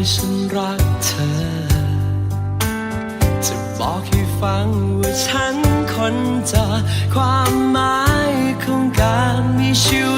ว่ฉันรักเธอ จะบอกให้ฟังว่าฉันคนจะความหมายของการมีชีวิต